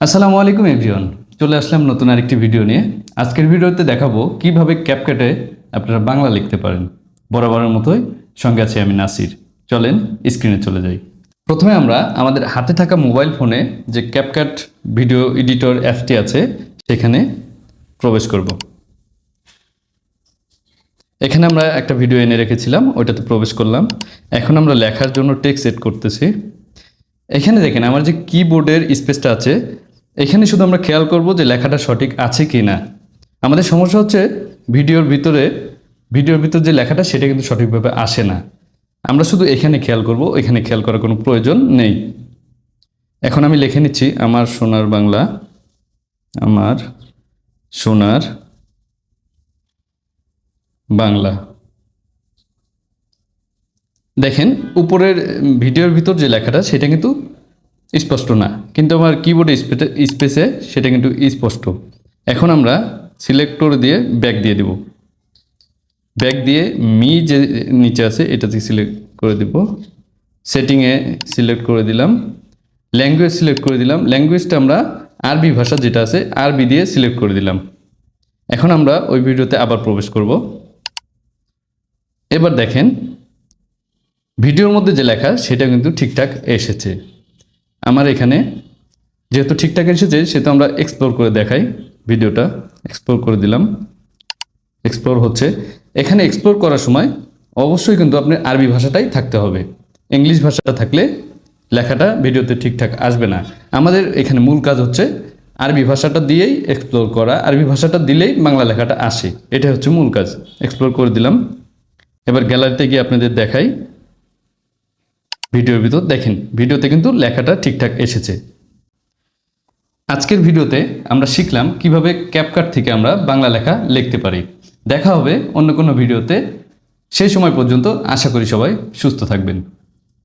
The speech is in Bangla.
আসসালামু আলাইকুম, এভরিওয়ান। চলে আসলাম নতুন আরেকটি ভিডিও নিয়ে। আজকের ভিডিওতে দেখাবো কীভাবে ক্যাপকাটে আপনারা বাংলা লিখতে পারেন। বরাবরের মতোই সঙ্গে আছি আমি নাসির। চলেন স্ক্রিনে চলে যাই। প্রথমে আমরা আমাদের হাতে থাকা মোবাইল ফোনে যে ক্যাপকাট ভিডিও এডিটর অ্যাপটি আছে, সেখানে প্রবেশ করব। এখানে আমরা একটা ভিডিও এনে রেখেছিলাম, ওইটাতে প্রবেশ করলাম। এখন আমরা লেখার জন্য টেক্সট সেট করতেছি। এখানে দেখেন আমার যে কিবোর্ডের স্পেসটা আছে, এখানে শুধু আমরা খেয়াল করব যে লেখাটা সঠিক আছে কি না আমাদের সমস্যা হচ্ছে ভিডিওর ভিতরে, ভিডিওর ভিতর যে লেখাটা, সেটা কিন্তু সঠিকভাবে আসে না। আমরা শুধু এখানে খেয়াল করব, এখানে খেয়াল করার কোনো প্রয়োজন নেই। এখন আমি লিখে নিচ্ছি, আমার সোনার বাংলা, আমার সোনার বাংলা। দেখেন, উপরের ভিডিওর ভিতর যে লেখাটা, সেটা কিন্তু স্পষ্ট না। কিন্তু আমার কিবোর্ডে স্পেসে সেটা কিন্তু স্পষ্ট। এখন আমরা সিলেক্ট করে দিয়ে ব্যাক দিয়ে দিব। ব্যাক দিয়ে মি যে নিচে আছে, এটাতে সিলেক্ট করে দিব। সেটিংয়ে সিলেক্ট করে দিলাম। ল্যাঙ্গুয়েজ সিলেক্ট করে দিলাম। ল্যাঙ্গুয়েজটা আমরা আরবি ভাষা যেটা আছে, আরবি দিয়ে সিলেক্ট করে দিলাম। এখন আমরা ওই ভিডিওতে আবার প্রবেশ করব। এবার দেখেন ভিডিওর মধ্যে যে লেখা, সেটা কিন্তু ঠিকঠাক এসেছে। আমার এখানে যেহেতু ঠিকঠাক এসেছে, সেহেতু আমরা এক্সপ্লোর করে দেখাই ভিডিওটা। এক্সপ্লোর করে দিলাম। এক্সপ্লোর হচ্ছে। এখানে এক্সপ্লোর করার সময় অবশ্যই কিন্তু আপনার আরবি ভাষাটাই থাকতে হবে। ইংলিশ ভাষাটা থাকলে লেখাটা ভিডিওতে ঠিকঠাক আসবে না। আমাদের এখানে মূল কাজ হচ্ছে আরবি ভাষাটা দিয়েই এক্সপ্লোর করা, আরবি ভাষাটা দিলেই বাংলা লেখাটা আসে। এটা হচ্ছে মূল কাজ। এক্সপ্লোর করে দিলাম। এবার গ্যালারিতে গিয়ে আপনাদের দেখাই। ভিডিওর ভিতর দেখেন, ভিডিওতে কিন্তু লেখাটা ঠিকঠাক এসেছে। আজকের ভিডিওতে আমরা শিখলাম কীভাবে ক্যাপকাট থেকে আমরা বাংলা লেখা লিখতে পারি। দেখা হবে অন্য কোনো ভিডিওতে। সেই সময় পর্যন্ত আশা করি সবাই সুস্থ থাকবেন।